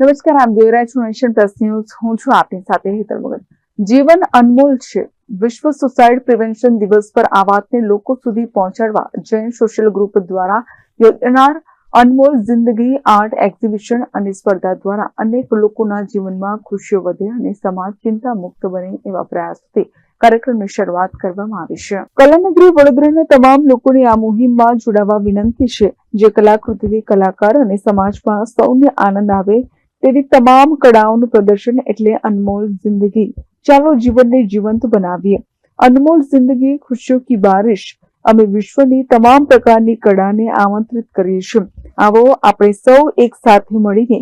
નમસ્કાર, આપ જોઈ રહ્યા છો નેશન પ્લસ ન્યૂઝ. હું છું આપની સાથે હેતલ ભગત જીવન અનમોલ છે. વિશ્વ સુસાઇડ પ્રિવેન્શન દિવસ પર આ વાતને લોકો સુધી પહોંચાડવા જૈન સોશિયલ ગ્રુપ દ્વારા યોજનાર અનમોલ જિંદગી આર્ટ એક્ઝિબિશન અને સ્પર્ધા દ્વારા અનેક લોકોના જીવનમાં ખુશીઓ વધે અને સમાજ ચિંતા મુક્ત બને એવા પ્રયાસથી કાર્યક્રમની શરૂઆત કરવામાં આવી છે. કલાનગરી વડોદરાના તમામ લોકોને આ મુહિમમાં જોડાવા વિનંતી છે. જે કલાકૃતિથી કલાકાર અને સમાજમાં સૌને આનંદ આવે તેવી તમામ કળાઓનું પ્રદર્શન એટલે અનમોલ જિંદગી. ચાલો જીવનને જીવંત બનાવીએ. અનમોલ જિંદગી, ખુશીઓ કી બારિશ. અમે વિશ્વની તમામ પ્રકારની કળાને આમંત્રિત કરીશું. આવો આપણે સૌ એક સાથે મળીને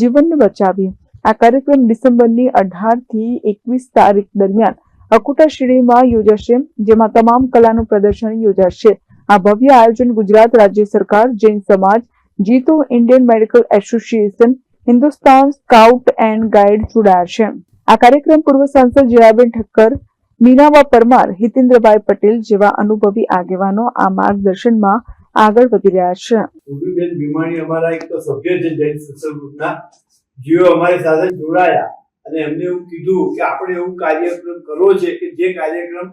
જીવનને બચાવીએ. આ કાર્યક્રમ ડિસેમ્બરની અઢારથી એકવીસ તારીખ દરમિયાન અકુટા શ્રેણીમાં યોજાશે, જેમાં તમામ કલાનું પ્રદર્શન યોજાશે. આ ભવ્ય આયોજન ગુજરાત રાજ્ય સરકાર, જૈન સમાજ, JITO Indian medical association Hindustan scout and guide જોડાશે આ કાર્યક્રમ પૂર્વ સાંસદ જયાબેન ઠક્કર, મીનાબા પરમાર, હિતેન્દ્રભાઈ પટેલ જેવા અનુભવી આગેવાનો આ માર્ગદર્શનમાં આગળ વધી રહ્યા છે. રૂબીબેન ભીમાણી અમારા એક તો સભ્ય છે જૈન સત્સંગ ગ્રુપના. જેઓ અમારી સાથે જોડાયા અને એમને એવું કીધું કે આપણે એવું કાર્યક્રમ કરવો છે કે જે કાર્યક્રમ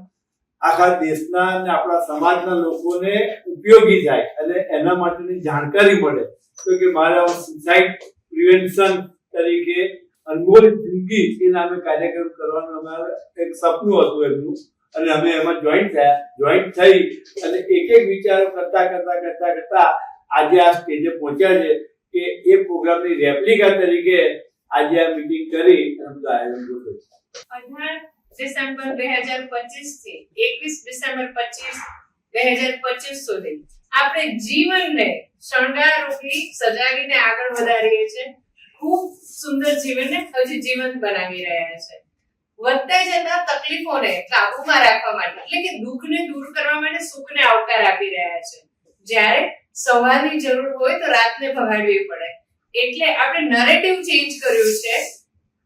આખા દેશના અને આપણા સમાજના લોકોને ઉપયોગી થાય અને એના માટેની જાણકારી મળે. તો કે મારે સુસાઇડ પ્રિવેન્શન તરીકે અનમોલ જિંદગી એ નામે કાર્યક્રમ કરવાનું અમારે એક સપનું હતું એમનું. અને અમે એમાં જોઈન્ટ થયા જોઈન્ટ થઈ અને એક એક વિચારો કરતા કરતા કરતા કરતા આજે આ સ્ટેજે પહોંચ્યા છે કે એ પ્રોગ્રામની રેપ્લિકા તરીકે આજે આ મીટિંગ કરી બધું આયોજન કર્યું ડિસેમ્બર બે હજાર પચીસથી એકવીસ ડિસેમ્બર પચીસ બે હજાર પચીસ સુધી. આપણે જીવનને શણગાર રૂપી સજાવીને આગળ વધારીએ છીએ. ખૂબ સુંદર જીવનને હજી જીવંત બનાવી રહ્યા છે. વધતા જતા તકલીફોને કાબુમાં રાખવા માટે, એટલે કે દુઃખને દૂર કરવા માટે સુખને આવકાર આપી રહ્યા છે. જ્યારે સવારની જરૂર હોય તો રાતને ભગાડવી પડે. એટલે આપણે નરેટિવ ચેન્જ કર્યું છે.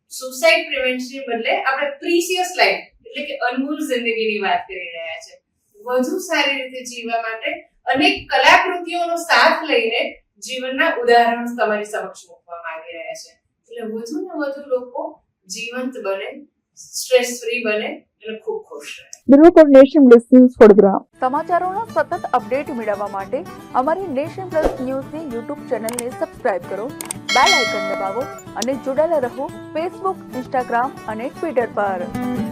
સુસાઇડ પ્રિવેન્શન બદલે આપણે પ્રીસિયસ લાઈફ એટલે કે અનમોલ જિંદગીની વાત કરી રહ્યા છે. વધુ સારી રીતે જીવવા માટે અનેક કલાકૃતિઓનો સાથ લઈને જીવનના ઉદાહરણ તમારી સમક્ષ મૂકવામાં આવી રહ્યા છે. એટલે વધુ ને વધુ લોકો જીવંત બને સ્ટ્રેસ ફ્રી બને અને ખૂબ ખુશ રહે. Bureau for Nation Plus news Vadodara સમાચારોના સતત અપડેટ મેળવવા માટે અમારી નેશન પ્લસ ન્યૂઝની યુટ્યુબ ચેનલને સબસ્ક્રાઇબ કરો બેલ આઇકન દબાવો અને જોડાયેલા રહો ફેસબુક ઇન્સ્ટાગ્રામ અને ટ્વિટર પર.